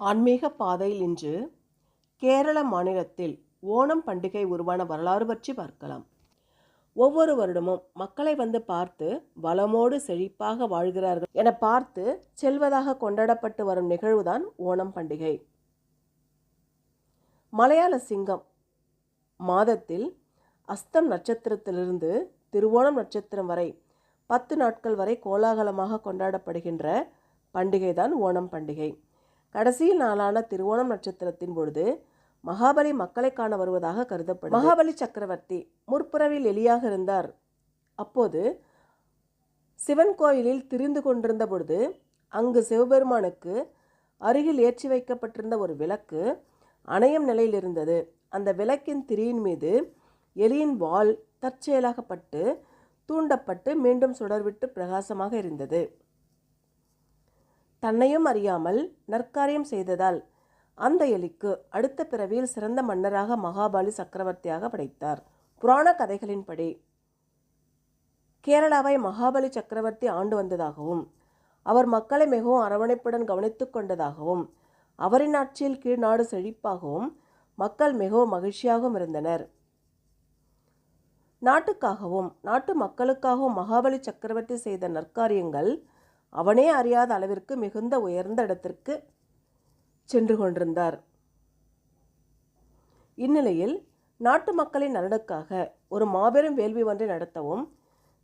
ஆன்மீக பாதையில் இன்று கேரள மாநிலத்தில் ஓணம் பண்டிகை உருவான வரலாறு பற்றி பார்க்கலாம். ஒவ்வொரு வருடமும் மக்களை வந்து பார்த்து வளமோடு செழிப்பாக வாழ்கிறார்கள் என பார்த்து செல்வதாக கொண்டாடப்பட்டு வரும் நிகழ்வுதான் ஓணம் பண்டிகை. மலையாள சிங்கம் மாதத்தில் அஸ்தம் நட்சத்திரத்திலிருந்து திருவோணம் நட்சத்திரம் வரை பத்து நாட்கள் வரை கோலாகலமாக கொண்டாடப்படுகின்ற பண்டிகைதான் ஓணம் பண்டிகை. கடைசி நாளான திருவோணம் நட்சத்திரத்தின் பொழுது மகாபலி மக்களை காண வருவதாக கருதப்படும் மகாபலி சக்கரவர்த்தி முற்புறவில் எலியாக இருந்தார். அப்போது சிவன் கோயிலில் திரிந்து கொண்டிருந்த பொழுது அங்கு சிவபெருமானுக்கு அருகில் ஏற்றி வைக்கப்பட்டிருந்த ஒரு விளக்கு அணையும் நிலையில் இருந்தது. அந்த விளக்கின் திரியின் மீது எலியின் வால் தற்செயலாகப்பட்டு தூண்டப்பட்டு மீண்டும் சுடர்விட்டு பிரகாசமாக இருந்தது. தன்னையும் அறியாமல் நற்காரியம் செய்ததால் அந்த எலிக்கு அடுத்த பிறவியில் சிறந்த மன்னராக மகாபாலி சக்கரவர்த்தியாக படைத்தார். புராண கதைகளின்படி கேரளாவை மகாபலி சக்கரவர்த்தி ஆண்டு வந்ததாகவும் அவர் மக்களை மிகவும் அரவணைப்புடன் கவனித்துக் கொண்டதாகவும் அவரின் ஆட்சியில் கீழ் நாடு செழிப்பாகவும் மக்கள் மிகவும் மகிழ்ச்சியாகவும் இருந்தனர். நாட்டுக்காகவும் நாட்டு மக்களுக்காகவும் மகாபலி சக்கரவர்த்தி செய்த நற்காரியங்கள் அவனே அறியாத அளவிற்கு மிகுந்த உயர்ந்த இடத்திற்கு சென்று கொண்டிருந்தார். இந்நிலையில் நாட்டு மக்களின் நலனுக்காக ஒரு மாபெரும் வேள்வி ஒன்றை நடத்தவும்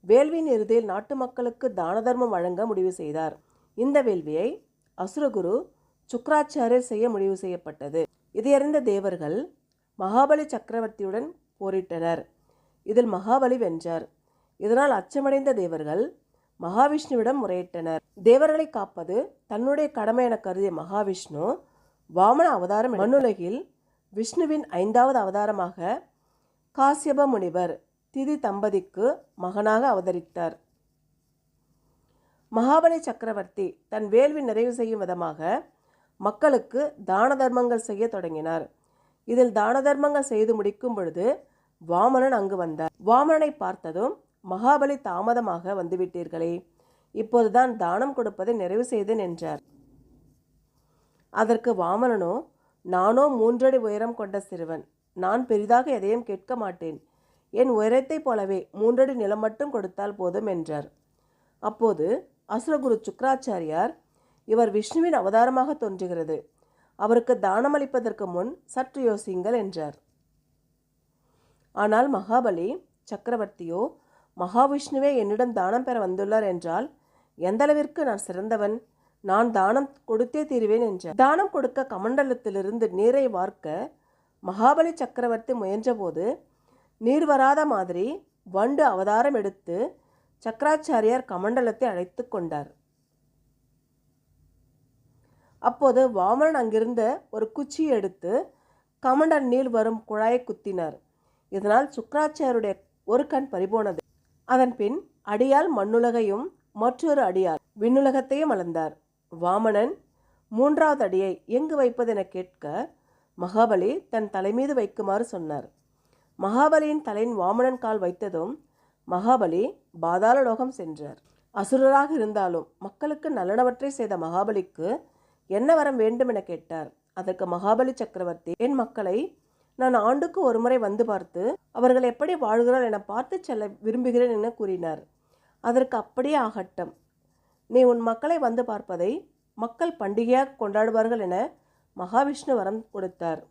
வேள்வியின் இறுதியில் நாட்டு மக்களுக்கு தான தர்மம் வழங்க முடிவு செய்தார். இந்த வேள்வியை அசுரகுரு சுக்கராச்சாரியர் செய்ய முடிவு செய்யப்பட்டது. இதையறிந்த தேவர்கள் மகாபலி சக்கரவர்த்தியுடன் போரிட்டனர். இதில் மகாபலி வென்றார். இதனால் அச்சமடைந்த தேவர்கள் மகாவிஷ்ணுவிடம் முறையிட்டனர். தேவர்களை காப்பது தன்னுடைய கடமை என கருதிய மகாவிஷ்ணு வாமன அவதாரம் மண்ணுலகில் விஷ்ணுவின் ஐந்தாவது அவதாரமாக காசியப முனிவர் திதி தம்பதிக்கு மகனாக அவதரித்தார். மகாபலி சக்கரவர்த்தி தன் வேள்வி நிறைவு செய்யும் விதமாக மக்களுக்கு தான தர்மங்கள் செய்ய தொடங்கினார். இதில் தான தர்மங்கள் செய்து முடிக்கும் பொழுது வாமனன் அங்கு வந்தார். வாமனனை பார்த்ததும் மகாபலி தாமதமாக வந்துவிட்டீர்களே. இப்போதுதான் தானம் கொடுப்பதை நிறைவு செய்தேன் என்றார். அதற்கு வாமனனோ நானோ மூன்றடி உயரம் கொண்ட சிறுவன். நான் பெரிதாக எதையும் கேட்க மாட்டேன். என் உயரத்தைப் போலவே மூன்றடி நிலம் மட்டும் கொடுத்தால் போதும் என்றார். அப்போது அசுரகுரு சுக்கராச்சாரியார் இவர் விஷ்ணுவின் அவதாரமாக தோன்றுகிறது. அவருக்கு தானமளிப்பதற்கு முன் சற்று யோசியுங்கள் என்றார். ஆனால் மகாபலி சக்கரவர்த்தியோ மகாவிஷ்ணுவே என்னிடம் தானம் பெற வந்துள்ளார் என்றால் எந்தளவிற்கு நான் சிறந்தவன் நான் தானம் கொடுத்தே தீருவேன் என்றார். தானம் கொடுக்க கமண்டலத்திலிருந்து நீரை வார்க்க மகாபலி சக்கரவர்த்தி முயன்றபோது நீர் வராத மாதிரி வண்டு அவதாரம் எடுத்து சக்கராச்சாரியார் கமண்டலத்தை அழைத்து கொண்டார். அப்போது வாமனன் அங்கிருந்த ஒரு குச்சியை எடுத்து கமண்டல் நீர் வரும் குழாயை குத்தினார். இதனால் சுக்கராச்சாரியருடைய ஒரு கண் பறிபோனது. அதன் பின் அடியால் மண்ணுலகையும் மற்றொரு அடியால் விண்ணுலகத்தையும் அளந்தார். வாமனன் மூன்றாவது அடியை எங்கு வைப்பது என கேட்க மகாபலி தன் தலைமீது வைக்குமாறு சொன்னார். மகாபலியின் தலையின் வாமனன் கால் வைத்ததும் மகாபலி பாதாள லோகம் சென்றார். அசுரராக இருந்தாலும் மக்களுக்கு நல்லனவற்றை செய்த மகாபலிக்கு என்ன வரம் வேண்டும் என கேட்டார். அதற்கு மகாபலி சக்கரவர்த்தி என் மக்களை நான் ஆண்டுக்கு ஒருமுறை வந்து பார்த்து அவர்கள் எப்படி வாழ்கிறார் என பார்த்து செல்ல விரும்புகிறேன் என கூறினார். அதற்கு அப்படியே ஆகட்டும். நீ உன் மக்களை வந்து பார்ப்பதை மக்கள் பண்டிகையாக கொண்டாடுவார்கள் என மகாவிஷ்ணு வரம் கொடுத்தார்